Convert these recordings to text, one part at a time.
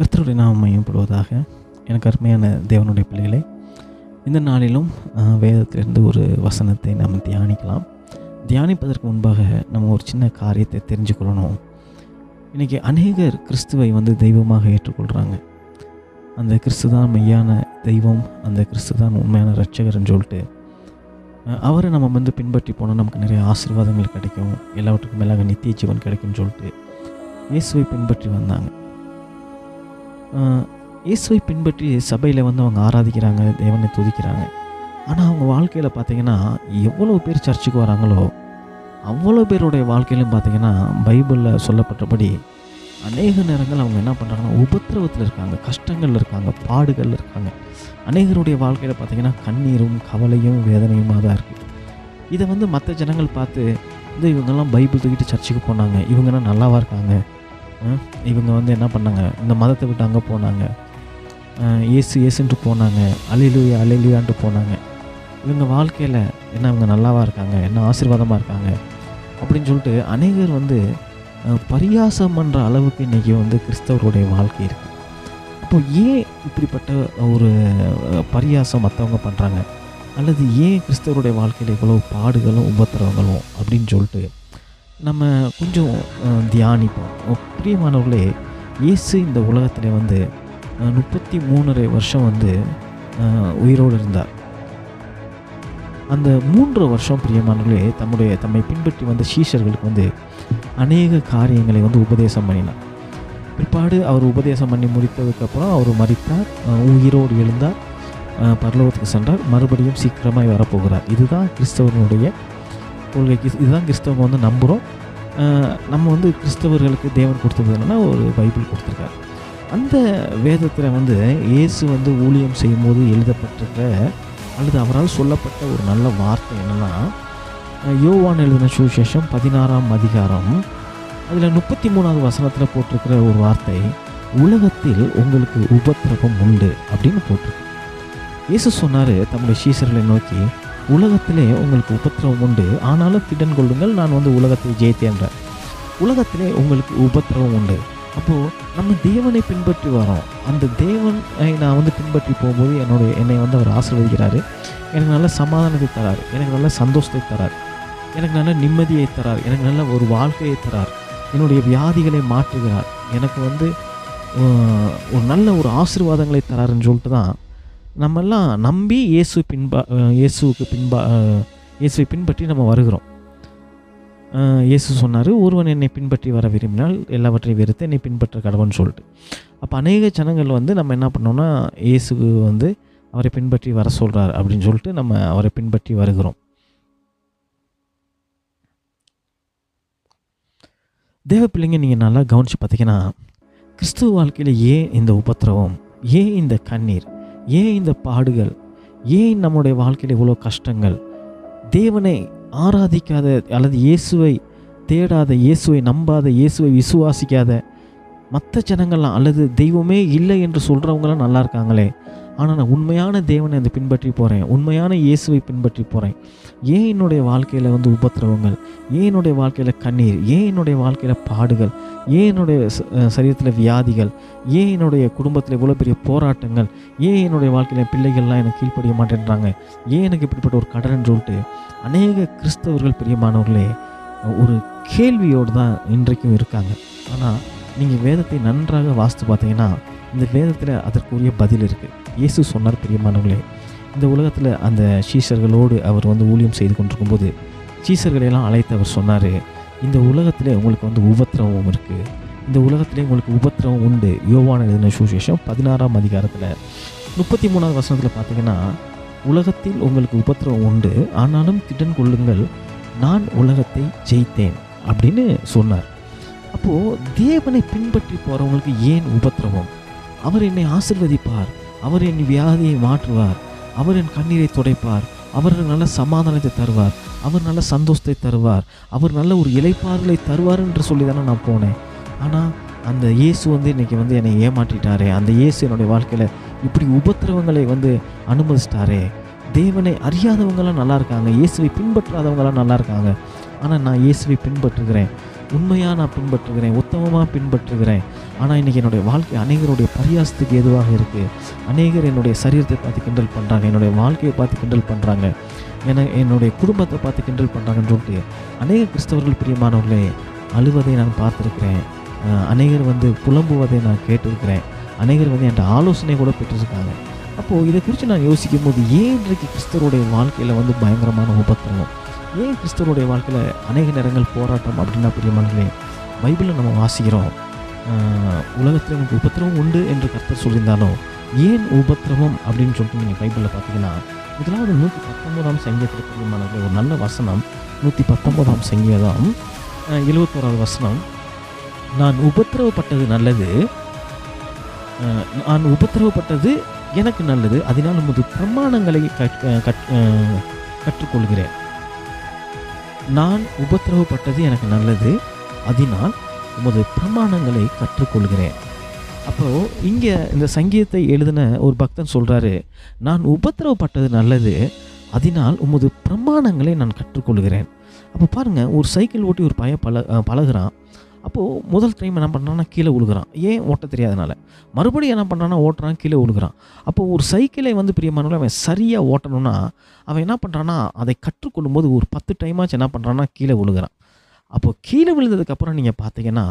கர்த்தருடைய நாமம் மையப்படுவதாக எனக்கு அருமையான தேவனுடைய பிள்ளைகளே இந்த நாளிலும் வேதத்திலிருந்து ஒரு வசனத்தை நாம் தியானிக்கலாம். தியானிப்பதற்கு முன்பாக நம்ம ஒரு சின்ன காரியத்தை தெரிஞ்சுக்கொள்ளணும். இன்றைக்கி அநேகர் கிறிஸ்துவை வந்து தெய்வமாக ஏற்றுக்கொள்கிறாங்க அந்த கிறிஸ்து தான் மெய்யான தெய்வம் அந்த கிறிஸ்து தான் உண்மையான ரட்சகர்னு சொல்லிட்டு அவரை நம்ம வந்து பின்பற்றி போனால் நமக்கு நிறைய ஆசீர்வாதங்கள் கிடைக்கும். எல்லாவற்றுக்கும் மேலாக நித்திய ஜீவன் கிடைக்கும்னு சொல்லிட்டு இயேசுவை பின்பற்றி வந்தாங்க. இயேசுவை பின்பற்றி சபையில் வந்து அவங்க ஆராதிக்கிறாங்க தேவனை துதிக்கிறாங்க. ஆனால் அவங்க வாழ்க்கையில் பார்த்தீங்கன்னா எவ்வளோ பேர் சர்ச்சுக்கு வராங்களோ அவ்வளோ பேருடைய வாழ்க்கையிலும் பார்த்தீங்கன்னா பைபிளில் சொல்லப்பட்டபடி அநேக நேரங்கள் அவங்க என்ன பண்ணுறாங்கன்னா உபத்திரவத்தில் இருக்காங்க கஷ்டங்கள் இருக்காங்க பாடுகள் இருக்காங்க. அநேகருடைய வாழ்க்கையில் பார்த்தீங்கன்னா கண்ணீரும் கவலையும் வேதனையுமாக தான் இருக்குது இதை வந்து மற்ற ஜனங்கள் பார்த்து இந்த இவங்கெல்லாம் பைபிள் தூக்கிட்டு சர்ச்சுக்கு போனாங்க இவங்கெல்லாம் நல்லாவா இருக்காங்க? இவங்க வந்து என்ன பண்ணாங்க? இந்த மதத்தை விட்டு அங்கே போனாங்க. ஏசு ஏசுன்ட்டு போனாங்க. அலையிலுயா அலையிலுயான்ட்டு போனாங்க. இவங்க வாழ்க்கையில் என்ன இவங்க நல்லாவா இருக்காங்க? என்ன ஆசீர்வாதமாக இருக்காங்க? அப்படின்னு சொல்லிட்டு அநேகர் வந்து பரியாசம் பண்ணுற அளவுக்கு இன்றைக்கி வந்து கிறிஸ்தவருடைய வாழ்க்கை இருக்குது அப்போ ஏன் இப்படிப்பட்ட ஒரு பரியாசம் மற்றவங்க பண்ணுறாங்க அல்லது ஏன் கிறிஸ்தவருடைய வாழ்க்கையில் இவ்வளோ பாடுகளும் உபத்திரவங்களும்? அப்படின்னு சொல்லிட்டு நம்ம கொஞ்சம் தியானிப்போம். பிரியமானவர்களே இயேசு இந்த உலகத்தில் வந்து முப்பத்தி மூணரை வருஷம் வந்து உயிரோடு இருந்தார். அந்த மூன்று வருஷம் பிரியமானவர்களே தம்முடைய தம்மை பின்பற்றி வந்த சீஷர்களுக்கு வந்து அநேக காரியங்களை வந்து உபதேசம் பண்ணினார். பிற்பாடு அவர் உபதேசம் பண்ணி முடித்ததுக்கப்புறம் அவர் மறித்தார் உயிரோடு எழுந்தார் பரலோகத்துக்கு சென்றார் மறுபடியும் சீக்கிரமாக வரப்போகிறார். இதுதான் கிறிஸ்தவனுடைய கொள்கைக்கு இதுதான் கிறிஸ்தவங்க வந்து நம்புகிறோம் நம்ம வந்து கிறிஸ்தவர்களுக்கு தேவன் கொடுத்தது என்னென்னா ஒரு பைபிள் கொடுத்துருக்காரு. அந்த வேதத்தில் வந்து இயேசு வந்து ஊழியம் செய்யும்போது எழுதப்பட்டிருக்கிற அல்லது அவரால் சொல்லப்பட்ட ஒரு நல்ல வார்த்தை என்னென்னா யோவான் எழுதின சுவிசேஷம் பதினாறாம் அதிகாரம் அதில் முப்பத்தி மூணாவது வசனத்தில் போட்டிருக்கிற ஒரு வார்த்தை உலகத்தில் உங்களுக்கு உபத்திரவம் உண்டு அப்படின்னு போட்டிருக்கு. இயேசு சொன்னார் தம்முடைய சீசர்களை நோக்கி உலகத்திலே உங்களுக்கு உபத்திரவம் உண்டு. ஆனாலும் திடன் கொள்ளுங்கள் நான் வந்து உலகத்தை ஜெயித்தேன்றேன் உலகத்திலே உங்களுக்கு உபத்திரவம் உண்டு. அப்போது நம்ம தேவனை பின்பற்றி வரோம். அந்த தேவனை நான் வந்து பின்பற்றி போகும்போது என்னுடைய என்னை வந்து அவர் ஆசீர்வதிக்கிறாரு. எனக்கு நல்ல சமாதானத்தை தரார். எனக்கு நல்ல சந்தோஷத்தை தரார். எனக்கு நல்ல நிம்மதியை தரார். எனக்கு நல்ல ஒரு வாழ்க்கையை தரார். என்னுடைய வியாதிகளை மாற்றுகிறார். எனக்கு வந்து ஒரு நல்ல ஒரு ஆசீர்வாதங்களை தராருன்னு சொல்லிட்டு தான் நம்மெல்லாம் நம்பி இயேசு பின்பா இயேசுவுக்கு பின்பா இயேசுவை பின்பற்றி நம்ம வருகிறோம். இயேசு சொன்னார் ஒருவன் என்னை பின்பற்றி வர விரும்பினால் எல்லாவற்றையும் வெறுத்து என்னை பின்பற்ற கடவுள்னு சொல்லிட்டு. அப்போ அநேக ஜனங்கள் வந்து நம்ம என்ன பண்ணோம்னா இயேசுக்கு வந்து அவரை பின்பற்றி வர சொல்கிறார் அப்படின்னு சொல்லிட்டு நம்ம அவரை பின்பற்றி வருகிறோம். தேவ பிள்ளைங்க நீங்கள் நல்லா கவனித்து பார்த்தீங்கன்னா கிறிஸ்துவ வாழ்க்கையில் ஏன் இந்த உபத்திரவம்? ஏன் இந்த கண்ணீர்? ஏன் இந்த பாடுகள்? ஏன் நம்முடைய வாழ்க்கையில் இவ்வளோ கஷ்டங்கள்? தேவனை ஆராதிக்காத அல்லது இயேசுவை தேடாத இயேசுவை நம்பாத இயேசுவை விசுவாசிக்காத மற்ற ஜனங்கள்லாம் அல்லது தெய்வமே இல்லை என்று சொல்கிறவங்களாம் நல்லா இருக்காங்களே. ஆனால் நான் உண்மையான தேவனை அதை பின்பற்றி போகிறேன் உண்மையான இயேசுவை பின்பற்றி போகிறேன் ஏன் என்னுடைய வாழ்க்கையில் வந்து உபத்திரவங்கள்? ஏன் என்னுடைய வாழ்க்கையில் கண்ணீர்? ஏன் என்னுடைய வாழ்க்கையில் பாடுகள்? ஏன் என்னுடைய சரீரத்தில் வியாதிகள்? ஏன் என்னுடைய குடும்பத்தில் இவ்வளோ பெரிய போராட்டங்கள்? ஏன் என்னுடைய வாழ்க்கையில் பிள்ளைகள்லாம் எனக்கு கீழ்ப்படிய மாட்டேன்றாங்க? ஏன் எனக்கு இப்படிப்பட்ட ஒரு கடன்னு சொல்லிட்டு அநேக கிறிஸ்தவர்கள் பிரியமானவர்களே ஒரு கேள்வியோடு தான் இன்றைக்கும் இருக்காங்க. ஆனால் நீங்கள் வேதத்தை நன்றாக வாசித்து பார்த்தீங்கன்னா இந்த வேதத்தில் அதற்குரிய பதில் இருக்குது இயேசு சொன்னார் பிரியமானவர்களே இந்த உலகத்தில் அந்த சீசர்களோடு அவர் வந்து ஊழியம் செய்து கொண்டிருக்கும்போது சீசர்களையெல்லாம் அழைத்து அவர் சொன்னார் இந்த உலகத்தில் உங்களுக்கு வந்து உபத்திரவம் இருக்குது இந்த உலகத்திலே உங்களுக்கு உபத்திரவம் உண்டு. யோவான எழுதின சுசேஷம் பதினாறாம் அதிகாரத்தில். முப்பத்தி மூணாவது வசனத்தில் பார்த்தீங்கன்னா உலகத்தில் உங்களுக்கு உபத்திரவம் உண்டு ஆனாலும் திடன் கொள்ளுங்கள் நான் உலகத்தை ஜெயித்தேன் அப்படின்னு சொன்னார். அப்போது தேவனை பின்பற்றி போகிறவங்களுக்கு ஏன் உபத்திரவம்? அவர் என்னை ஆசிர்வதிப்பார். அவர் என் வியாதியை மாற்றுவார். அவர் என் கண்ணீரை துடைப்பார். அவர் நல்ல சமாதானத்தை தருவார். அவர் நல்ல சந்தோஷத்தை தருவார். அவர் நல்ல ஒரு இலைப்பாறுதலை தருவார் என்று சொல்லி தானே நான் போனேன். ஆனால் அந்த இயேசு வந்து இன்றைக்கி வந்து என்னை ஏமாற்றிட்டாரே. அந்த இயேசு என்னுடைய வாழ்க்கையில் இப்படி உபத்திரவங்களை வந்து அனுமதிச்சிட்டாரே. தேவனை அறியாதவங்களாம் நல்லா இருக்காங்க. இயேசுவை பின்பற்றாதவங்களாம் நல்லா இருக்காங்க. ஆனால் நான் இயேசுவை பின்பற்றுகிறேன். உண்மையாக நான் பின்பற்றுகிறேன். உத்தமமாக பின்பற்றுகிறேன். ஆனால் இன்றைக்கி என்னுடைய வாழ்க்கை அநேகருடைய பரியாசத்துக்கு எதுவாக இருக்குது அநேகர் என்னுடைய சரீரத்தை பார்த்து கிண்டல் பண்ணுறாங்க என்னுடைய வாழ்க்கையை பார்த்து கிண்டல் பண்ணுறாங்க என என்னுடைய குடும்பத்தை பார்த்து கிண்டல் பண்ணுறாங்கன்னு சொல்லிட்டு அநேக கிறிஸ்தவர்கள் பிரியமானவர்களே அழுவதை நான் பார்த்துருக்கிறேன். அநேகர் வந்து புலம்புவதை நான் கேட்டிருக்கிறேன். அநேகர் வந்து என்கிட்ட ஆலோசனை கூட பெற்றிருக்காங்க. அப்போது இதை குறித்து நான் யோசிக்கும் போது ஏன் இன்றைக்கு கிறிஸ்தவருடைய வாழ்க்கையில் வந்து பயங்கரமான உபத்திரவம்? ஏன் கிறிஸ்தவருடைய வாழ்க்கையில் அநேக நேரங்கள் போராட்டம் அப்படின்னா பிரியமானங்களே பைபிளில் நம்ம வாசிக்கிறோம். உலகத்தில் உங்களுக்கு உபத்திரவம் உண்டு என்று கர்த்தர் சொல்லியிருந்தாலும் ஏன் உபத்திரவம் அப்படின்னு சொல்லிட்டு நீங்கள் பைபிளில் பார்த்தீங்கன்னா முதலாவது நூற்றி பத்தொம்போதாம் சங்கீதத்தில் பிரியமானவர்களே ஒரு நல்ல வசனம் நூற்றி பத்தொம்போதாம் சங்கீதம் எழுபத்தோராவது வசனம். நான் உபத்திரவப்பட்டது நல்லது நான் உபத்திரவப்பட்டது எனக்கு நல்லது அதனால் உமது பிரமாணங்களை கற்- கற்- கற்றுக்கொள்கிறேன். நான் உபத்திரவப்பட்டது எனக்கு நல்லது அதனால் உமது பிரமாணங்களை கற்றுக்கொள்கிறேன். அப்போது இங்கே இந்த சங்கீதத்தை எழுதின ஒரு பக்தன் சொல்கிறாரு நான் உபத்திரவப்பட்டது நல்லது அதனால் உமது பிரமாணங்களை நான் கற்றுக்கொள்கிறேன். அப்போ பாருங்கள் ஒரு சைக்கிள் ஓட்டி ஒரு பையன் பழ பழகிறான் பழகுறான். அப்போது முதல் டைம் என்ன பண்ணுறான்னா கீழே விழுகிறான் ஏன் ஓட்ட தெரியாதனால? மறுபடியும் என்ன பண்ணுறான்னா ஓட்டுறான் கீழே விழுகிறான் அப்போது ஒரு சைக்கிளை வந்து பிரியமானவர்கள் அவன் சரியாக ஓட்டணும்னா அவன் என்ன பண்ணுறான்னா அதை கற்றுக்கொள்ளும் போது ஒரு பத்து டைமாச்சும் என்ன பண்ணுறான்னா கீழே விழுகிறான் அப்போ கீழே விழுந்ததுக்கப்புறம் நீங்கள் பார்த்தீங்கன்னா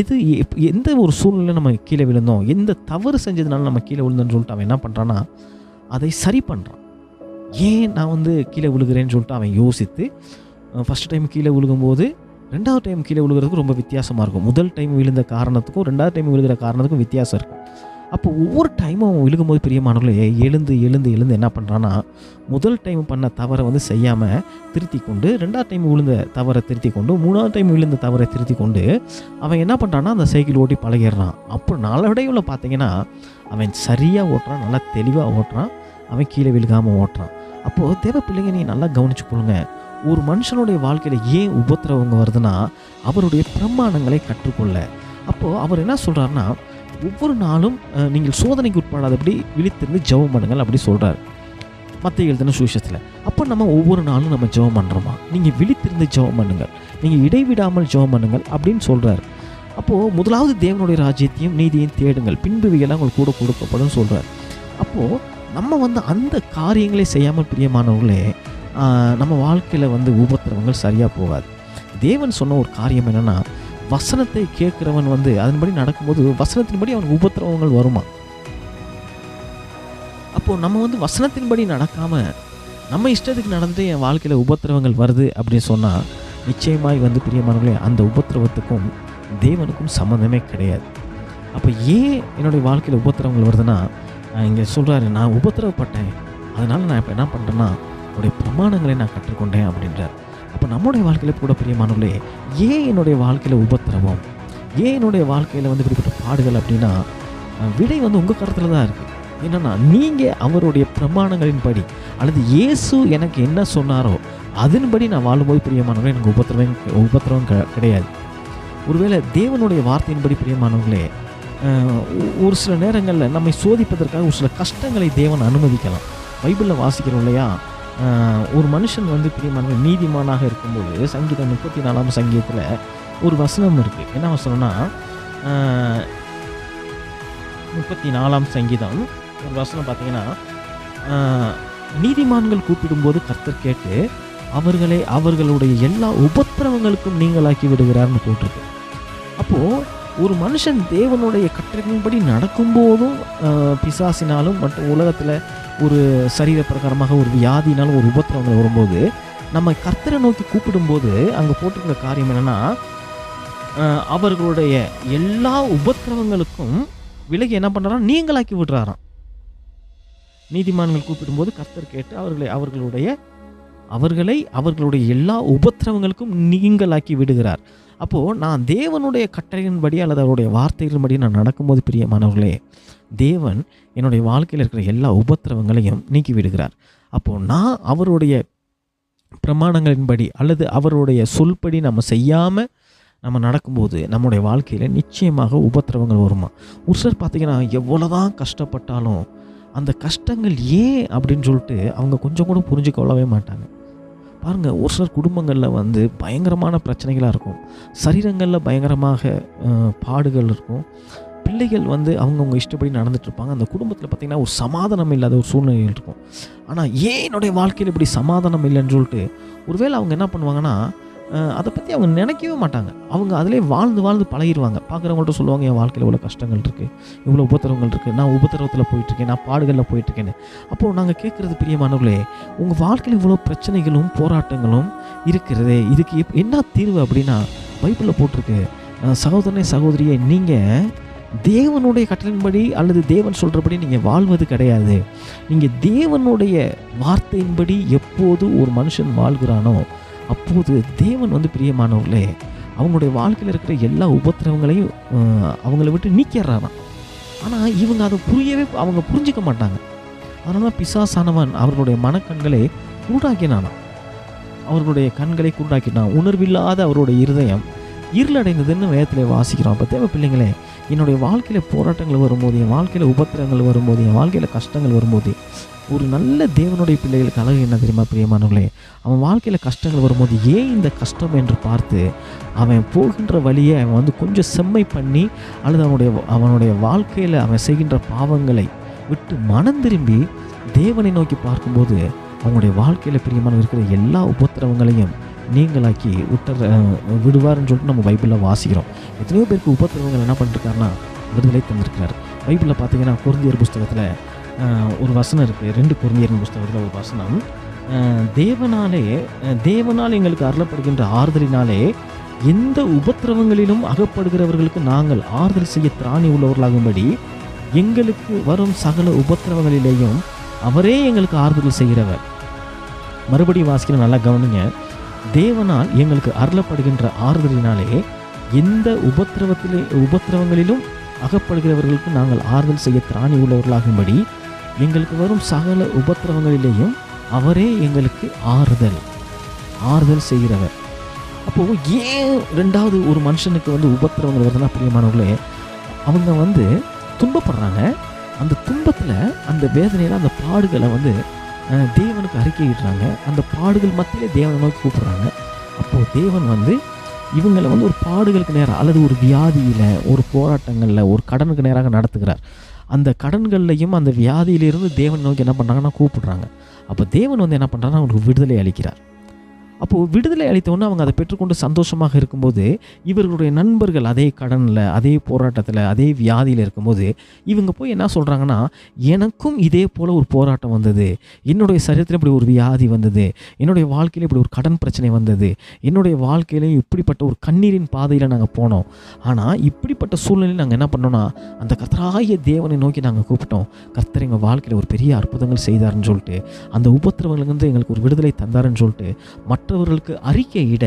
எது எந்த ஒரு சூழ்நிலை நம்ம கீழே விழுந்தோம்? எந்த தவறு செஞ்சதுனால நம்ம கீழே விழுந்தோன்னு சொல்லிட்டு அவன் என்ன பண்ணுறான்னா அதை சரி பண்ணுறான் ஏன் நான் வந்து கீழே விழுகிறேன்னு சொல்லிட்டு அவன் யோசித்து ஃபஸ்ட் டைம் கீழே விழுகும்போது ரெண்டாவது டைம் கீழே விழுகிறதுக்கும் ரொம்ப வித்தியாசமாக இருக்கும். முதல் டைம் விழுந்த காரணத்துக்கும் ரெண்டாவது டைம் விழுகிற காரணத்துக்கும் வித்தியாசம் இருக்கும். அப்போ ஒவ்வொரு டைமும் அவன் விழுகும்போது பிரியமானவர்களே எழுந்து எழுந்து எழுந்து என்ன பண்ணுறான்னா முதல் டைம் பண்ண தவறை வந்து செய்யாமல் திருத்தி கொண்டு ரெண்டாவது டைம் விழுந்த தவறை திருத்தி கொண்டு மூணாவது டைம் விழுந்த தவறை திருத்தி கொண்டு அவன் என்ன பண்ணுறான்னா அந்த சைக்கிள் ஓட்டி பழகிடுறான். அப்போ நாளடைவில் பார்த்தீங்கன்னா அவன் சரியாக ஓட்டுறான் நல்லா தெளிவாக ஓட்டுறான் அவன் கீழே விழுகாமல் ஓட்டுறான். அப்போது தேவ பிள்ளைங்க நீ நல்லா கவனிச்சுக்கொள்ளுங்க ஒரு மனுஷனுடைய வாழ்க்கையில் ஏன் உபத்திரவங்க வருதுன்னா அவருடைய பிரமாணங்களை கற்றுக்கொள்ள. அப்போது அவர் என்ன சொல்கிறாருன்னா ஒவ்வொரு நாளும் நீங்கள் சோதனைக்கு உட்படாதபடி விழித்திருந்து ஜெபம் பண்ணுங்கள் அப்படி சொல்கிறார் மற்ற எழுதின சுவிசேஷத்தில். அப்போ நம்ம ஒவ்வொரு நாளும் நம்ம ஜெபம் பண்ணுறோமா நீங்கள் விழித்திருந்து ஜெபம் பண்ணுங்கள். நீங்கள் இடைவிடாமல் ஜெபம் பண்ணுங்கள் அப்படின்னு சொல்கிறார் அப்போது முதலாவது தேவனுடைய ராஜ்யத்தையும் நீதியையும் தேடுங்கள். பின்பு உங்களுக்கு கூட கொடுக்கப்படும் சொல்கிறார் அப்போது நம்ம வந்து அந்த காரியங்களை செய்யாமல் பிரியமானவர்களே நம்ம வாழ்க்கையில் வந்து உபத்திரவங்கள் சரியாக போகாது. தேவன் சொன்ன ஒரு காரியம் என்னென்னா வசனத்தை கேட்குறவன் வந்து அதன்படி நடக்கும்போது வசனத்தின்படி அவனுக்கு உபத்திரவங்கள் வருமா? அப்போது நம்ம வந்து வசனத்தின்படி நடக்காமல் நம்ம இஷ்டத்துக்கு நடந்து என் வாழ்க்கையில் உபத்திரவங்கள் வருது அப்படின்னு சொன்னால் நிச்சயமாய் வந்து பிரியமானவர்களே அந்த உபத்திரவத்துக்கும் தேவனுக்கும் சம்மந்தமே கிடையாது. அப்போ ஏன் என்னுடைய வாழ்க்கையில் உபத்திரவங்கள் வருதுன்னா இங்கே சொல்கிறாரு நான் உபத்திரவப்பட்டேன். அதனால் நான் இப்போ என்ன பண்ணுறேன்னா என்னுடைய பிரமாணங்களை நான் கற்றுக்கொண்டேன் அப்படின்றார். அப்போ நம்முடைய வாழ்க்கையில் கூட பிரியமானவர்களே ஏன் என்னுடைய வாழ்க்கையில் உபத்திரவம்? ஏன் என்னுடைய வாழ்க்கையில் வந்து இப்படிப்பட்ட பாடுகள் அப்படின்னா விடை வந்து உங்கள் கருத்தில் தான் இருக்குது என்னென்னா நீங்கள் அவருடைய பிரமாணங்களின்படி அல்லது இயேசு எனக்கு என்ன சொன்னாரோ அதன்படி நான் வாழும்போது பிரியமானவர்களே எனக்கு உபத்திரவம் உபத்திரவம் க- கிடையாது. ஒருவேளை தேவனுடைய வார்த்தையின்படி பிரியமானவர்களே ஒரு சில நேரங்களில் நம்மை சோதிப்பதற்காக ஒரு சில கஷ்டங்களை தேவன் அனுமதிக்கலாம். பைபிளில் வாசிக்கிறோம் இல்லையா? ஒரு மனுஷன் வந்து பிரியமான நீதிமானாக இருக்கும்போது சங்கீதம் முப்பத்தி நாலாம் சங்கீதத்தில் ஒரு வசனம் இருக்குது என்ன வசனம்னா முப்பத்தி நாலாம் சங்கீதம் ஒரு வசனம் பார்த்தீங்கன்னா நீதிமான்கள் கூப்பிடும்போது கர்த்தர் கேட்டு அவர்களை அவர்களுடைய எல்லா உபத்திரவங்களுக்கும் நீங்களாக்கி விடுகிறார்னு போட்டிருக்கு. அப்போது ஒரு மனுஷன் தேவனுடைய கட்டளையின்படி நடக்கும்போதும் பிசாசினாலும் மற்றும் உலகத்தில் ஒரு சரீர பிரகாரமாக ஒரு வியாதினாலும் ஒரு உபத்திரவங்கள் வரும்போது நம்ம கர்த்தரை நோக்கி கூப்பிடும்போது அங்கே போட்டிருக்கிற காரியம் என்னென்னா அவர்களுடைய எல்லா உபத்திரவங்களுக்கும் விலகி என்ன பண்ணுறாராம் நீங்களாக்கி விடுறாராம். நீதிமான்கள் கூப்பிடும்போது கர்த்தர் கேட்டு அவர்களை அவர்களுடைய அவர்களை அவர்களுடைய எல்லா உபத்திரவங்களுக்கும் நீங்களாக்கி விடுகிறார். அப்போது நான் தேவனுடைய கட்டளையின்படி அல்லது அவருடைய வார்த்தைகளின்படி நான் நடக்கும்போது பிரியமானவர்களே தேவன் என்னுடைய வாழ்க்கையில் இருக்கிற எல்லா உபத்திரவங்களையும் நீக்கி விடுகிறார். அப்போது நான் அவருடைய பிரமாணங்களின்படி அல்லது அவருடைய சொல்படி நம்ம செய்யாமல் நம்ம நடக்கும்போது நம்முடைய வாழ்க்கையில் நிச்சயமாக உபத்திரவங்கள் வருமா? ஒரு சிலர் பார்த்தீங்கன்னா எவ்வளோதான் கஷ்டப்பட்டாலும் அந்த கஷ்டங்கள் ஏன் அப்படின்னு சொல்லிட்டு அவங்க கொஞ்சம் கூட புரிஞ்சுக்கொள்ளவே மாட்டாங்க. பாருங்கள் ஒரு சிலர் குடும்பங்களில் வந்து பயங்கரமான பிரச்சனைகளாக இருக்கும். சரீரங்களில் பயங்கரமாக பாடுகள் இருக்கும். பிள்ளைகள் வந்து அவங்கவுங்க இஷ்டப்படி நடந்துகிட்ருப்பாங்க அந்த குடும்பத்தில் பார்த்திங்கன்னா ஒரு சமாதானம் இல்லாத ஒரு சூழ்நிலைகள் இருக்கும். ஆனால் ஏன் என்னுடைய வாழ்க்கையில் இப்படி சமாதானம் இல்லைன்னு சொல்லிட்டு ஒருவேளை அவங்க என்ன பண்ணுவாங்கன்னா அதை பற்றி அவங்க நினைக்கவே மாட்டாங்க. அவங்க அதிலே வாழ்ந்து வாழ்ந்து பழகிடுவாங்க பார்க்குறவங்கள்ட்ட சொல்லுவாங்க என் வாழ்க்கையில் இவ்வளோ கஷ்டங்கள் இருக்குது இவ்வளோ உபத்திரவங்கள் இருக்குது நான் உபத்திரவத்தில் போயிட்டுருக்கேன். நான் பாடுகளில் போயிட்டுருக்கேன்னு. அப்போது நாங்கள் கேட்குறது பிரியமானவர்களே உங்கள் வாழ்க்கையில் இவ்வளோ பிரச்சனைகளும் போராட்டங்களும் இருக்கிறதே. இதுக்கு எப் என்ன தீர்வு அப்படின்னா பைபிளில் போட்டிருக்கு. சகோதரனே சகோதரியை நீங்கள் தேவனுடைய கட்டளின்படி அல்லது தேவன் சொல்கிறபடி நீங்கள் வாழ்வது கிடையாது. நீங்கள் தேவனுடைய வார்த்தையின்படி எப்போது ஒரு மனுஷன் வாழ்கிறானோ அப்போது தேவன் வந்து பிரியமானவர்களே அவங்களுடைய வாழ்க்கையில் இருக்கிற எல்லா உபத்திரவங்களையும் அவங்கள விட்டு நீக்கிடுறாராம். ஆனால் இவங்க அதை புரியவே அவங்க புரிஞ்சுக்க மாட்டாங்க. அதனால தான் பிசாசானவன் அவர்களுடைய மனக்கண்களை குருடாக்கினானாம் அவர்களுடைய கண்களை குருடாக்கினான் உணர்வில்லாத அவருடைய இருதயம் இருளடைந்ததுன்னு வேதத்தில் வாசிக்கிறோம். அப்போ தேவை பிள்ளைங்களே என்னுடைய வாழ்க்கையில் போராட்டங்கள் வரும்போது என் வாழ்க்கையில் உபத்திரங்கள் வரும்போது என் வாழ்க்கையில் கஷ்டங்கள் வரும்போது ஒரு நல்ல தேவனுடைய பிள்ளைகளுக்கு அழகு என்ன தெரியுமா பிரியமானவர்களே? அவன் வாழ்க்கையில் கஷ்டங்கள் வரும்போது ஏன் இந்த கஷ்டம் என்று பார்த்து அவன் போகின்ற வழியை அவன் வந்து கொஞ்சம் செம்மை பண்ணி அல்லது அவனுடைய அவனுடைய வாழ்க்கையில் அவன் செய்கின்ற பாவங்களை விட்டு மனம் திரும்பி தேவனை நோக்கி பார்க்கும்போது அவங்களுடைய வாழ்க்கையில் பிரியமான இருக்கிற எல்லா உபத்திரவங்களையும் நீங்களாக்கி விட்டுற விடுவார்னு சொல்லிட்டு நம்ம பைபிளில் வாசிக்கிறோம். எத்தனையோ பேருக்கு உபத்திரவங்கள் என்ன பண்ணிருக்காருன்னா விடுதலை தந்திருக்கிறார். பைபிளில் பார்த்தீங்கன்னா குருந்தியர் புஸ்தகத்தில் ஒரு வசனம் இருக்குது ரெண்டு குருந்தியர் புஸ்தகத்தில் ஒரு வசனம். தேவனாலே தேவனால் எங்களுக்கு அருளப்படுகின்ற ஆறுதலினாலே எந்த உபத்திரவங்களிலும் அகப்படுகிறவர்களுக்கு நாங்கள் ஆறுதல் செய்ய திராணி உள்ளவர்களாகும்படி எங்களுக்கு வரும் சகல உபத்திரவங்களிலேயும் அவரே எங்களுக்கு ஆறுதல் செய்கிறவர். மறுபடியும் வாசிக்கிற நல்லா கவனிங்க. தேவனால் எங்களுக்கு அருளப்படுகின்ற ஆறுதலினாலே எந்த உபத்திரவத்திலே உபத்திரவங்களிலும் அகப்படுகிறவர்களுக்கு நாங்கள் ஆறுதல் செய்ய திராணி உள்ளவர்களாகும்படி எங்களுக்கு வரும் சகல உபத்திரவங்களிலேயும் அவரே எங்களுக்கு ஆறுதல் ஆறுதல் செய்கிறவர். அப்போது ஏன் ரெண்டாவது ஒரு மனுஷனுக்கு வந்து உபத்திரவங்கள் வருதுன்னா பிரியமானவர்களே அவங்க வந்து துன்பப்படுறாங்க. அந்த துன்பத்தில் அந்த வேதனையில் அந்த பாடுகளை வந்து அஹ், தேவனுக்கு அறிக்கையிடுறாங்க அந்த பாடுகள் மத்தியிலே தேவனை நோக்கி கூப்பிட்றாங்க. அப்போது தேவன் வந்து இவங்களை வந்து ஒரு பாடுகளுக்கு நேராக அல்லது ஒரு வியாதியில் ஒரு போராட்டங்களில் ஒரு கடனுக்கு நேராக நடத்துகிறார். அந்த கடன்கள்லையும் அந்த வியாதியிலிருந்து தேவனை நோக்கி என்ன பண்ணுறாங்கன்னா கூப்பிடுறாங்க. அப்போ தேவன் வந்து என்ன பண்ணுறாங்கன்னா அவங்களுக்கு விடுதலை அளிக்கிறார். அப்போது விடுதலை அளித்தவொன்னே அவங்க அதை பெற்றுக்கொண்டு சந்தோஷமாக இருக்கும்போது இவர்களுடைய நண்பர்கள் அதே கடனில் அதே போராட்டத்தில் அதே வியாதியில் இருக்கும்போது இவங்க போய் என்ன சொல்கிறாங்கன்னா எனக்கும் இதே போல் ஒரு போராட்டம் வந்தது. என்னுடைய சரீரத்தில் இப்படி ஒரு வியாதி வந்தது. என்னுடைய வாழ்க்கையில் இப்படி ஒரு கடன் பிரச்சனை வந்தது. என்னுடைய வாழ்க்கையிலையும் இப்படிப்பட்ட ஒரு கண்ணீரின் பாதையில் நாங்கள் போனோம். ஆனால் இப்படிப்பட்ட சூழ்நிலையில் நாங்கள் என்ன பண்ணோன்னா அந்த கத்தராய தேவனை நோக்கி நாங்கள் கூப்பிட்டோம். கர்த்தர் எங்கள் வாழ்க்கையில் ஒரு பெரிய அற்புதங்கள் செய்தாருன்னு சொல்லிட்டு அந்த உபத்திரவங்களுக்கு எங்களுக்கு ஒரு விடுதலை தந்தாருன்னு சொல்லிட்டு மற்ற மற்றவர்களுக்கு அறிக்கையிட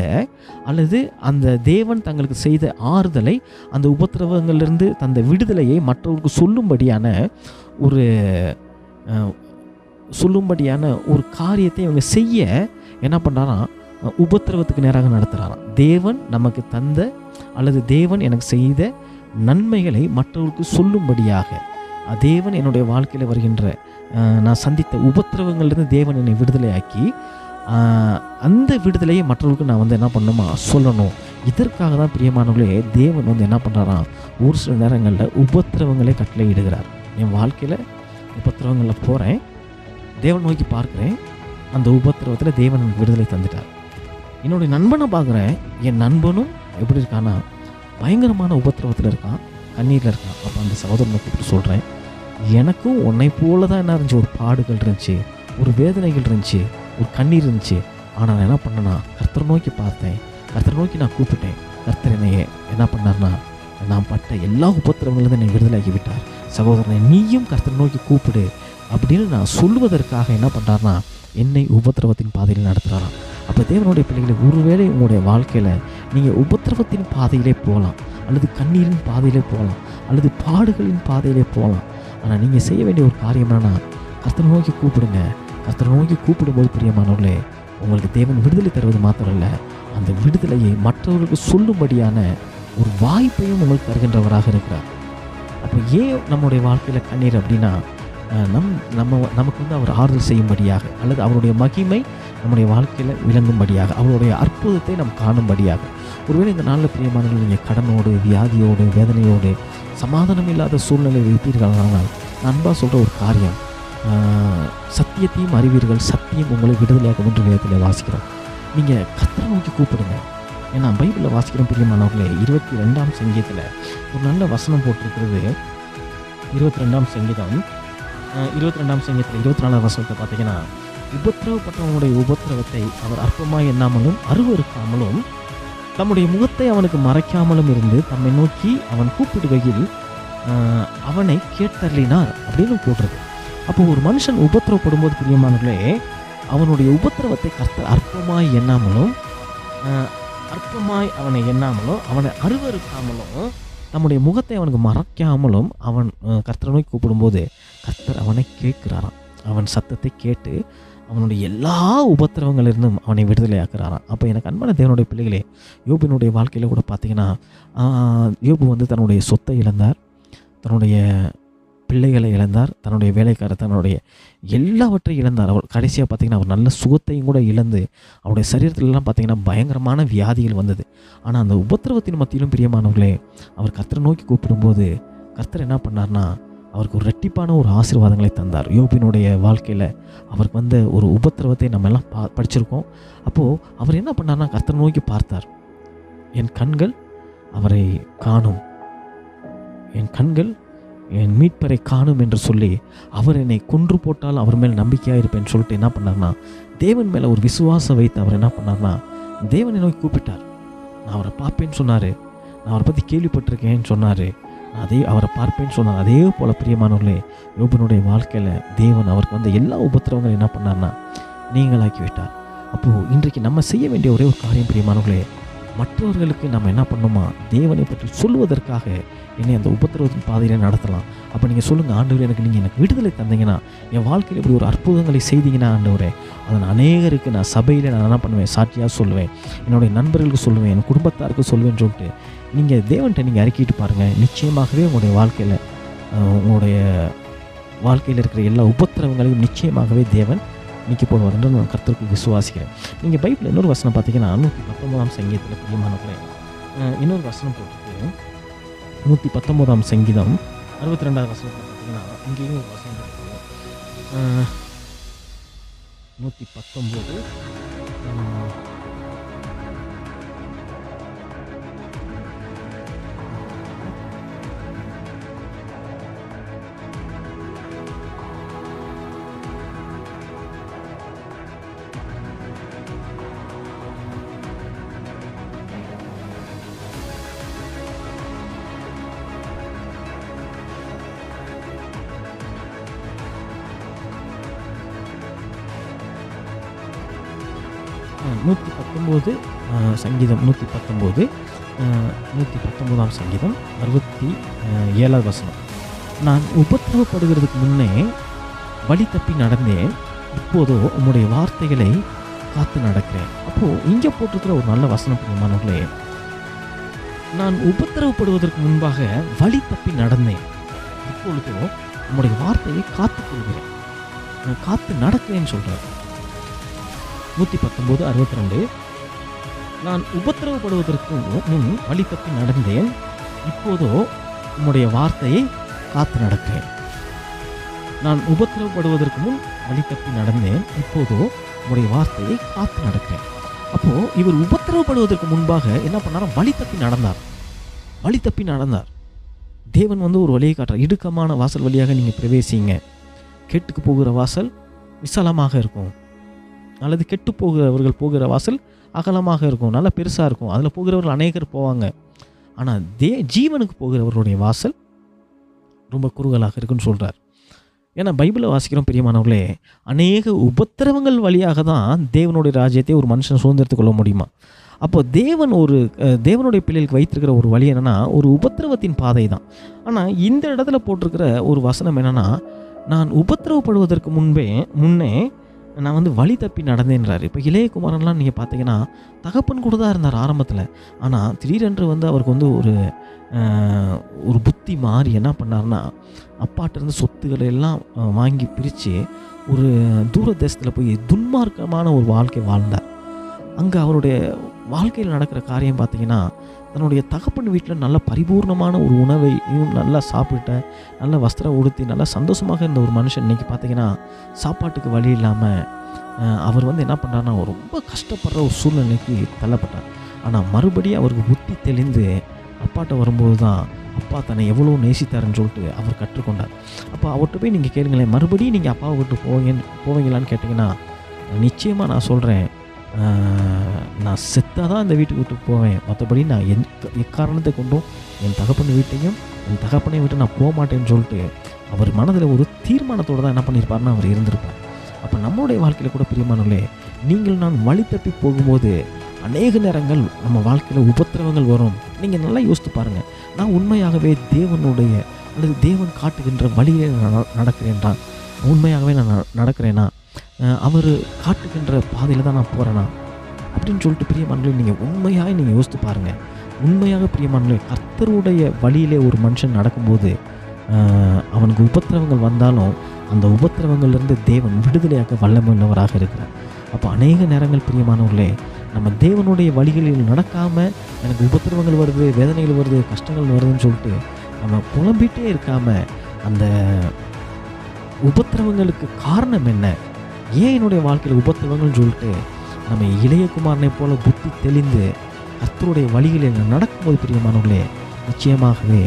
அல்லது அந்த தேவன் தங்களுக்கு செய்த ஆறுதலை அந்த உபத்திரவங்களிலிருந்து தந்த விடுதலையை மற்றவர்களுக்கு சொல்லும்படியான ஒரு சொல்லும்படியான ஒரு காரியத்தை இவங்க செய்ய என்ன பண்ணுறாங்கன்னா உபத்திரவத்துக்கு நேராக நடத்துகிறாராம் தேவன் நமக்கு தந்த அல்லது தேவன் எனக்கு செய்த நன்மைகளை மற்றவர்களுக்கு சொல்லும்படியாக. தேவன் என்னுடைய வாழ்க்கையில் வருகின்ற நான் சந்தித்த உபத்திரவங்கள்லேருந்து தேவன் என்னை விடுதலையாக்கி அந்த விடுதலையை மற்றவர்களுக்கு நான் வந்து என்ன பண்ணணுமா சொல்லணும். இதற்காக தான் பிரியமானவர்களே தேவன் வந்து என்ன பண்ணுறாராம் ஒரு சில நேரங்களில் உபத்திரவங்களை கட்டளையிடுகிறார் என் வாழ்க்கையில் உபத்திரவங்களில் போகிறேன் தேவன் நோக்கி பார்க்குறேன் அந்த உபத்திரவத்தில் தேவன் எனக்கு விடுதலை தந்துட்டார். என்னுடைய நண்பனை பார்க்குறேன் என் நண்பனும் எப்படி இருக்கான்னா பயங்கரமான உபத்திரவத்தில் இருக்கான் கண்ணீரில் இருக்கான். அப்போ அந்த சகோதரனை கூப்பிட்டு சொல்கிறேன் எனக்கும் உன்னை போல தான் என்ன இருந்துச்சு? ஒரு பாடுகள் இருந்துச்சு ஒரு வேதனைகள் இருந்துச்சு ஒரு கண்ணீர் இருந்துச்சு. ஆனால் நான் என்ன பண்ணேன்னா கர்த்தரை நோக்கி பார்த்தேன். கர்த்தரை நோக்கி நான் கூப்பிட்டேன். கர்த்தர் என்னையே என்ன பண்ணார்னா நான் பட்ட எல்லா உபத்திரவங்களிலிருந்து என்னை விடுதலாக்கி விட்டார் சகோதரனை நீயும் கர்த்தரை நோக்கி கூப்பிடு அப்படின்னு நான் சொல்லுவதற்காக என்ன பண்ணுறாருனா என்னை உபத்திரவத்தின் பாதையில் நடத்துகிறாராம் அப்போ தேவனுடைய பிள்ளைகளை ஒருவேளை உங்களுடைய வாழ்க்கையில் நீங்கள் உபத்திரவத்தின் பாதையிலே போகலாம் அல்லது கண்ணீரின் பாதையிலே போகலாம் அல்லது பாடுகளின் பாதையிலே போகலாம். ஆனால் நீங்கள் செய்ய வேண்டிய ஒரு காரியம் என்னன்னா கர்த்தரை நோக்கி கூப்பிடுங்க. கர்த்தர் நோக்கி கூப்பிடும்போது பிரியமானவர்களே உங்களுக்கு தேவன் விடுதலை தருவது மாத்திரம் இல்லை அந்த விடுதலையை மற்றவர்களுக்கு சொல்லும்படியான ஒரு வாய்ப்பையும் உங்களுக்கு தருகின்றவராக இருக்கிறார். அப்போ ஏன் நம்முடைய வாழ்க்கையில் கண்ணீர் அப்படின்னா நம் நம்ம நமக்கு வந்து அவர் ஆறுதல் செய்யும்படியாக அல்லது அவருடைய மகிமை நம்முடைய வாழ்க்கையில் விளங்கும்படியாக அவருடைய அற்புதத்தை நாம் காணும்படியாக. ஒருவேளை இந்த நாளில் பிரியமானவர்கள் நீங்கள் கடனோடு வியாதியோடு வேதனையோடு சமாதானம் இல்லாத சூழ்நிலை இருப்பீர்களானால் நான் அன்பாக சொல்கிற ஒரு காரியம் சத்தியத்தையும் அறிவீர்கள் சத்தியம் உங்களை விடுதலையாக்கும் என்று வேதத்தில் வாசிக்கிறோம். நீங்கள் கத்தரை நோக்கி கூப்பிடுங்க. ஏன்னா பைபிளில் வாசிக்கிறோம் பிரியமானவர்களே இருபத்தி ரெண்டாம் சங்கீதத்தில் ஒரு நல்ல வசனம் போட்டிருக்கிறது. இருபத்தி ரெண்டாம் சங்கீதம். இருபத்தி ரெண்டாம் சங்கீதத்தில் இருபத்தி நாலாவது வசனத்தை பார்த்தீங்கன்னா உபத்திரவப்பட்டவனுடைய உபத்திரவத்தை அவர் அற்பமாய் எண்ணாமலும் அருவறுக்காமலும் தம்முடைய முகத்தை அவனுக்கு மறைக்காமலும் இருந்து தம்மை நோக்கி அவன் கூப்பிடுகையில் அவனை கேட்டறினார் அப்படின்னு போடுறது அப்போ ஒரு மனுஷன் உபத்திரவப்படும் போது பிரியமானவர்களே அவனுடைய உபத்திரவத்தை கர்த்தர் அற்பமாய் எண்ணாமலும் அற்பமாய் அவனை எண்ணாமலும் அவனை அருவறுக்காமலும் நம்முடைய முகத்தை அவனுக்கு மறைக்காமலும் அவன் கர்த்தரை நோக்கி கூப்பிடும்போது கர்த்தர் அவனை கேட்கிறாராம். அவன் சத்தத்தை கேட்டு அவனுடைய எல்லா உபத்திரவங்களிலிருந்தும் அவனை விடுதலையாக்குறாராம் அப்போ எனக்கு அன்பான தேவனுடைய பிள்ளைகளே யோபினுடைய வாழ்க்கையில் கூட பார்த்தீங்கன்னா யோபு வந்து தன்னுடைய சொத்தை இழந்தார். தன்னுடைய பிள்ளைகளை இழந்தார் தன்னுடைய வேலைக்காரர் தன்னுடைய எல்லாவற்றையும் இழந்தார். அவர் கடைசியாக பார்த்திங்கன்னா அவர் நல்ல சுகத்தையும் கூட இழந்து அவருடைய சரீரத்திலலாம் பார்த்திங்கன்னா பயங்கரமான வியாதிகள் வந்தது. ஆனால் அந்த உபத்திரவத்தின் மத்தியிலும் பிரியமானவர்களே அவர் கர்த்தரை நோக்கி கூப்பிடும்போது கர்த்தர் என்ன பண்ணார்னா அவருக்கு ஒரு ரெட்டிப்பான ஒரு ஆசீர்வாதங்களை தந்தார். யோபினுடைய வாழ்க்கையில் அவருக்கு வந்த ஒரு உபத்திரவத்தை நம்ம எல்லாம் பா படிச்சிருக்கோம். அப்போது அவர் என்ன பண்ணார்னா கர்த்தரை நோக்கி பார்த்தார். என் கண்கள் அவரை காணும். என் கண்கள் என் மீட்பரை காணும் என்று சொல்லி அவர் என்னை கொன்று போட்டால் அவர் மேல் நம்பிக்கையாக இருப்பேன்னு சொல்லிட்டு என்ன பண்ணார்னா தேவன் மேலே ஒரு விசுவாசம் வைத்து அவர் என்ன பண்ணார்னா தேவனை நோக்கி கூப்பிட்டார். நான் அவரை பார்ப்பேன்னு சொன்னார். நான் அவரை பற்றி கேள்விப்பட்டிருக்கேன்னு சொன்னார். அதே அவரை பார்ப்பேன்னு சொன்னார். அதே போல் பிரியமானவர்களே யோபனுடைய வாழ்க்கையில் தேவன் அவருக்கு வந்த எல்லா உபத்திரவங்களும் என்ன பண்ணார்னா நீங்களாக்கி விட்டார் அப்போது இன்றைக்கு நம்ம செய்ய வேண்டிய ஒரே ஒரு காரியம் பிரியமானவர்களே மற்றவர்களுக்கு நம்ம என்ன பண்ணணுமா தேவனை பற்றி சொல்லுவதற்காக என்னை அந்த உபத்திரவத்தின் பாதையில் நடத்தலாம். அப்போ நீங்கள் சொல்லுங்கள் ஆண்டவர் எனக்கு நீங்கள் எனக்கு விடுதலை தந்தீங்கன்னா என் வாழ்க்கையில் இப்படி ஒரு அற்புதங்களை செய்தீங்கன்னா ஆண்டவரே அதை நான் அநேகருக்கு நான் சபையில் நான் என்ன பண்ணுவேன்? சாட்சியாக சொல்லுவேன். என்னுடைய நண்பர்களுக்கு சொல்லுவேன் என் குடும்பத்தாருக்கு சொல்லுவேன் சொல்லிட்டு நீங்கள் தேவன்கிட்ட நீங்கள் அறிக்கிட்டு பாருங்கள் நிச்சயமாகவே உங்களுடைய வாழ்க்கையில் உங்களுடைய வாழ்க்கையில் இருக்கிற எல்லா உபத்திரவங்களையும் நிச்சயமாகவே தேவன் நீக்கி போடுவார் என்று நான் கர்த்தருக்கு விசுவாசிக்கிறேன். நீங்கள் பைபிள் இன்னொரு வசனம் பார்த்தீங்கன்னா நூற்றி பத்தொன்பதாம் சங்கீதத்தில் பிரியமானவர்களே இன்னொரு வசனம் போட்டிருக்கு நூற்றி பத்தொம்போதாம் சங்கீதம் அறுபத்தி ரெண்டாவது வசனத்தில் பார்த்தீங்கன்னா இங்கேயும் ஒரு வசனம் நூற்றி பத்தொம்போது சங்கீதம் நூற்றி பத்தொம்போது நூற்றி பத்தொம்போதாம் சங்கீதம் அறுபத்தி ஏழாவது வசனம். நான் உபத்திரவப்படுகிறதுக்கு முன்னே வழி தப்பி நடந்தேன். இப்போதோ உம்முடைய வார்த்தைகளை காத்து நடக்கிறேன். அப்போது இங்கே போட்டிருக்கிற ஒரு நல்ல வசனம் பிரியமானவர்களே நான் உபத்திரவப்படுவதற்கு முன்பாக வழி தப்பி நடந்தேன். இப்பொழுதோ உம்முடைய வார்த்தையை காத்து கொள்கிறேன். நான் காத்து நடக்கிறேன்னு சொல்கிறேன் நூற்றி பத்தொம்போது அறுபத்தி ரெண்டு. நான் உபத்திரவப்படுவதற்கு முன் வழி தப்பி நடந்தேன். இப்போதோ உம்முடைய வார்த்தையை காத்து நடக்கிறேன். நான் உபத்திரவப்படுவதற்கு முன் வழி தப்பி நடந்தேன். இப்போதோ உம்முடைய வார்த்தையை காத்து நடக்கிறேன். அப்போ இவர் உபத்திரவப்படுவதற்கு முன்பாக என்ன பண்ணார் வழி தப்பி நடந்தார். வழி தப்பி நடந்தார். தேவன் வந்து ஒரு வழியை காட்டுறார். இடுக்கமான வாசல் வழியாக நீங்கள் பிரவேசிங்க. கெட்டுக்கு போகிற வாசல் விசாலமாக இருக்கும். அல்லது கெட்டு போகிறவர்கள் போகிற வாசல் அகலமாக இருக்கும் நல்லா பெருசாக இருக்கும். அதில் போகிறவர்கள் அநேகர் போவாங்க. ஆனால் தே ஜீவனுக்கு போகிறவர்களுடைய வாசல் ரொம்ப குறுகலாக இருக்குன்னு சொல்கிறார் ஏன்னா பைபிளை வாசிக்கிறோம் பிரியமானவர்களே அநேக உபத்திரவங்கள் வழியாக தான் தேவனுடைய ராஜ்யத்தை ஒரு மனுஷன் சுதந்திரத்துக் கொள்ள முடியுமா? அப்போ தேவன் ஒரு தேவனுடைய பிள்ளைகளுக்கு வைத்திருக்கிற ஒரு வழி என்னன்னா ஒரு உபத்திரவத்தின் பாதை தான். ஆனால் இந்த இடத்துல போட்டிருக்கிற ஒரு வசனம் என்னென்னா நான் உபத்திரவப்படுவதற்கு முன்பே முன்னே நான் வந்து வழி தப்பி நடந்தேன்றார். இப்போ இளையகுமாரன்லாம் நீங்கள் பார்த்தீங்கன்னா தகப்பன் கூட தான் இருந்தார் ஆரம்பத்தில். ஆனால் திடீரென்று வந்து அவருக்கு வந்து ஒரு ஒரு புத்தி மாறி என்ன பண்ணார்னா அப்பாட்டிருந்து சொத்துக்களை எல்லாம் வாங்கி பிரித்து ஒரு தூர தேசத்தில் போய் துன்மார்க்கமான ஒரு வாழ்க்கை வாழ்ந்தார். அங்கே அவருடைய வாழ்க்கையில் நடக்கிற காரியம் பார்த்தீங்கன்னா தன்னுடைய தகப்பன் வீட்டில் நல்ல பரிபூர்ணமான ஒரு உணவையும் நல்லா சாப்பிட்ட நல்ல வஸ்திரம் உடுத்தி நல்லா சந்தோஷமாக இருந்த ஒரு மனுஷன் இன்றைக்கி பார்த்தீங்கன்னா சாப்பாட்டுக்கு வழி இல்லாமல் அவர் வந்து என்ன பண்ணுறாருன்னா ரொம்ப கஷ்டப்படுற ஒரு சூழ்நிலைக்கு தள்ளப்பட்டார். ஆனால் மறுபடியும் அவருக்கு புத்தி தெளிந்து அப்பாட்ட வரும்போது தான் அப்பா தன்னை எவ்வளோ நேசித்தாருன்னு சொல்லிட்டு அவர் கற்றுக்கொண்டார். அப்போ அவர்கிட்ட போய் நீங்கள் கேளுங்களேன் மறுபடியும் நீங்கள் அப்பாவை விட்டு போவீங்க போவீங்களான்னு கேட்டிங்கன்னா நிச்சயமாக நான் சொல்கிறேன் நான் செத்தாக தான் இந்த வீட்டுக்கு விட்டு போவேன். மற்றபடி நான் எந் எக்காரணத்தை கொண்டும் என் தகப்பன் வீட்டையும் என் தகப்பனை விட்டு நான் போக மாட்டேன்னு சொல்லிட்டு அவர் மனதில் ஒரு தீர்மானத்தோடு தான் என்ன பண்ணியிருப்பாருன்னா அவர் இருந்திருப்பார். அப்போ நம்மளுடைய வாழ்க்கையில் கூட பிரியமானவர்களே நீங்கள் நான் வழி தப்பி போகும்போது அநேக நேரங்கள் நம்ம வாழ்க்கையில் உபத்திரவங்கள் வரும். நீங்கள் நல்லா யோசித்து பாருங்கள் நான் உண்மையாகவே தேவனுடைய அல்லது தேவன் காட்டுகின்ற வழியை நடக்கிறேன் தான் உண்மையாகவே நான் ந- நடக்கிறேனா? அவர் காட்டுகின்ற பாதையில் தான் நான் போகிறேனா அப்படின்னு சொல்லிட்டு பிரியமானங்களே நீங்கள் உண்மையாக நீங்கள் யோசித்து பாருங்கள் உண்மையாக பிரியமானங்களே கர்த்தருடைய வழியிலே ஒரு மனுஷன் நடக்கும்போது அவனுக்கு உபத்திரவங்கள் வந்தாலும் அந்த உபத்திரவங்கள்லேருந்து தேவன் விடுதலையாக்க வல்லமுள்ளவராக இருக்கிறார். அப்போ அநேக நேரங்கள் பிரியமானவர்களே நம்ம தேவனுடைய வழிகளில் நடக்காமல் எனக்கு உபத்திரவங்கள் வருது வேதனைகள் வருது கஷ்டங்கள் வருதுன்னு சொல்லிட்டு நம்ம புலம்பிகிட்டே இருக்காமல் அந்த உபத்திரவங்களுக்கு காரணம் என்ன? ஏன் என்னுடைய வாழ்க்கையில் உபத்திரவங்கள்னு சொல்லிட்டு நம்ம இளையகுமாரனை போல புத்தி தெளிந்து கர்த்தருடைய வழிகளில் நடக்கும்போது பிரியமானவர்களே நிச்சயமாகவே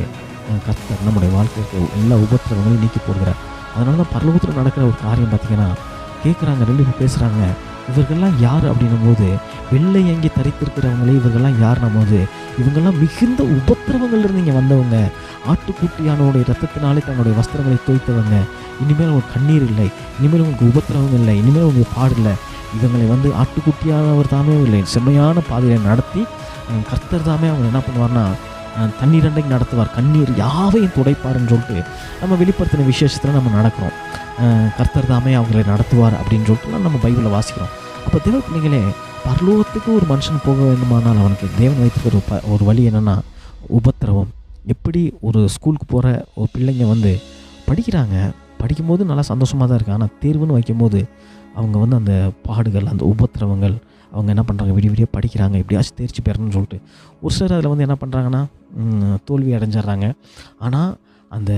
கத்தர் கர்த்தர் நம்முடைய வாழ்க்கைக்கு எல்லா உபத்திரவங்களையும் நீக்கி போடுகிறார். அதனால தான் பரலோகத்தில் நடக்கிற ஒரு காரியம் பார்த்தீங்கன்னா கேட்குறாங்க ரெண்டு பேர் பேசுகிறாங்க இவர்கள்லாம் யார் அப்படின்னும் போது வெள்ளை அங்கே தரித்திருக்கிறவங்களே இவர்கள்லாம் யார்னும் போது இவங்கெல்லாம் மிகுந்த உபத்திரவங்கள்லேருந்து இங்கே வந்தவங்க. ஆட்டுக்குட்டியானோடைய ரத்தத்தினாலே தங்களுடைய வஸ்திரங்களை தோய்த்தவங்க இனிமேல் உங்களுக்கு கண்ணீர் இல்லை. இனிமேல் உங்களுக்கு உபத்திரவம் இல்லை. இனிமேல் உங்களுக்கு பாடு இவங்களை வந்து ஆட்டுக்குட்டியானவர் தாமே இல்லை. செம்மையான பாதையை நடத்தி கர்த்தர் தாமே அவங்க என்ன பண்ணுவார்னா அஹ், தண்ணீர் நடத்துவார். கண்ணீர் யாவையும் துடைப்பாருன்னு சொல்லிட்டு நம்ம வெளிப்படுத்தின விசேஷத்தில் நம்ம நடக்கிறோம். கர்த்தர் தாமே அவங்களை நடத்துவார் அப்படின்னு சொல்லிட்டு நம்ம பைபிளில் வாசிக்கிறோம். அப்போ தேவ பிள்ளைகளே பரலோகத்துக்கு ஒரு மனுஷன் போக வேண்டுமானால் அவனுக்கு தேவன் வைத்திருக்கிற ஒரு ப ஒரு வழி என்னென்னா உபத்திரவம். எப்படி ஒரு ஸ்கூலுக்கு போகிற ஒரு பிள்ளைங்க வந்து படிக்கிறாங்க படிக்கும்போது நல்லா சந்தோஷமாக தான் இருக்குது ஆனால் தேர்வுன்னு வைக்கும்போது அவங்க வந்து அந்த பாடுகள் அந்த உபத்திரவங்கள் அவங்க என்ன பண்ணுறாங்க விடிய விடிய படிக்கிறாங்க. எப்படியாச்சும் தேர்ச்சி பெறணும்னு சொல்லிட்டு ஒரு சிலர் அதில் வந்து என்ன பண்ணுறாங்கன்னா தோல்வி அடைஞ்சிடுறாங்க. ஆனால் அந்த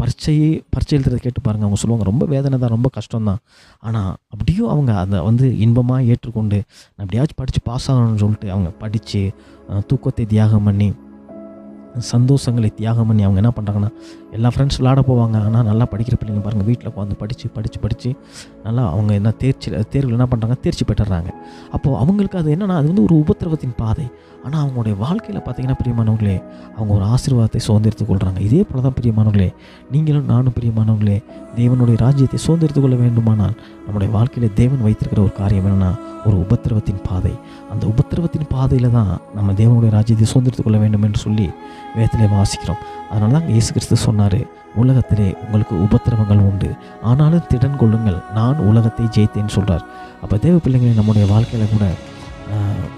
பரீட்சை பரீட்சை எழுதுறதை கேட்டு பாருங்கள் அவங்க சொல்லுவாங்க ரொம்ப வேதனை தான் ரொம்ப கஷ்டம் தான். ஆனால் அப்படியும் அவங்க அதை வந்து இன்பமாக ஏற்றுக்கொண்டு நான் எப்படியாச்சும் படித்து பாஸ் ஆகணும்னு சொல்லிட்டு அவங்க படித்து தூக்கத்தை தியாகம் பண்ணி சந்தோஷங்களை தியாகம் பண்ணி அவங்க என்ன பண்ணுறாங்கன்னா எல்லா ஃப்ரெண்ட்ஸ் விளாட போவாங்க. ஆனால் நல்லா படிக்கிற பிள்ளைங்க பாருங்கள் வீட்டில் உட்காந்து படித்து படித்து படித்து நல்லா அவங்க என்ன தேர்ச்சி தேர்வில் என்ன பண்ணுறாங்க தேர்ச்சி பெற்றுறாங்க. அப்போது அவங்களுக்கு அது என்னென்னா அது வந்து ஒரு உபத்திரவத்தின் பாதை. ஆனால் அவங்களுடைய வாழ்க்கையில் பார்த்தீங்கன்னா பிரியமானவங்களே அவங்க ஒரு ஆசீர்வாதத்தை சுதந்திரத்துக் கொள்கிறாங்க இதே போல தான் பிரியமானவர்களே நீங்களும் நானும் பிரியமானவர்களே தேவனுடைய ராஜ்யத்தை சுதந்திரத்துக் கொள்ள வேண்டுமானால் நம்முடைய வாழ்க்கையில் தேவன் வைத்திருக்கிற ஒரு காரியம் என்னென்னா ஒரு உபத்திரவத்தின் பாதை. அந்த உபத்திரவத்தின் பாதையில் தான் நம்ம தேவனுடைய ராஜ்யத்தை சுதந்திரத்துக் கொள்ள வேண்டும் என்று சொல்லி வேதத்திலே வாசிக்கிறோம். அதனால தான் இயேசு கிறிஸ்து சொன்னார் உலகத்திலே உங்களுக்கு உபத்திரவங்கள் உண்டு. ஆனாலும் திடன் கொள்ளுங்கள். நான் உலகத்தை ஜெயித்தேன்னு சொல்கிறார் அப்போ தேவ பிள்ளைங்களை நம்முடைய வாழ்க்கையில் கூட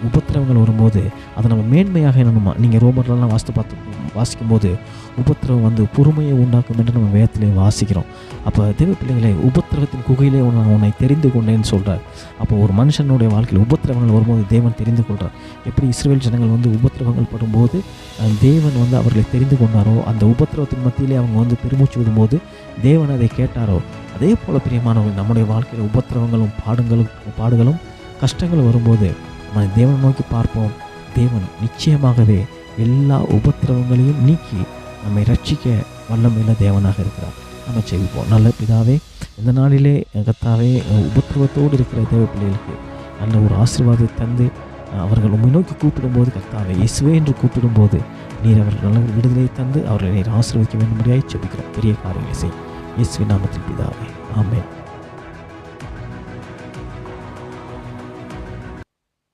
உபத்திரவங்கள் வரும்போது அதை நம்ம மேன்மையாக என்னணுமா நீங்கள் ரோமர்லாம் வாசித்து பார்த்து வாசிக்கும்போது உபத்திரவம் வந்து பொறுமையை உண்டாக்கும் என்று நம்ம வேதத்திலே வாசிக்கிறோம். அப்போ தேவ பிள்ளைகளே உபத்திரவத்தின் குகையிலே நான் உன்னை தெரிந்து கொண்டேன்னு சொல்கிறார் அப்போ ஒரு மனுஷனுடைய வாழ்க்கையில் உபத்திரவங்கள் வரும்போது தேவன் தெரிந்து கொள்கிறார் எப்படி இஸ்ரேல் ஜனங்கள் வந்து உபத்திரவங்கள் படும்போது தேவன் வந்து அவர்களை தெரிந்து கொண்டாரோ அந்த உபத்திரவத்தின் மத்தியிலே அவங்க வந்து பெருமூச்சு விடும்போது தேவன் அதை கேட்டாரோ அதே போல் பிரியமானவர்கள் நம்முடைய வாழ்க்கையில் உபத்திரவங்களும் பாடுங்களும் பாடுகளும் கஷ்டங்கள் வரும்போது நம்ம தேவனை நோக்கி பார்ப்போம். தேவன் நிச்சயமாகவே எல்லா உபத்திரவங்களையும் நீக்கி நம்மை ரட்சிக்க வல்லமையுள்ள தேவனாக இருக்கிறார். நம்ம செவிப்போம் நல்ல பிதாவே இந்த நாளிலே கத்தாவே உபத்திரவத்தோடு இருக்கிற தேவ பிள்ளைகளுக்கு நல்ல ஒரு ஆசீர்வாதத்தை தந்து அவர்கள் உண்மை நோக்கி கூப்பிடும்போது கர்த்தாவே இயேசுவே என்று கூப்பிடும்போது நீர் அவர்கள் நல்ல ஒரு விடுதலை தந்து அவர்களை நீர் ஆசீர்வதிக்க வேண்டும்படியாய் செபிக்கிறோம் பெரிய காரியங்களை செய். இயேசுவின் நாமத்தில் பிதாவே. ஆமேன்.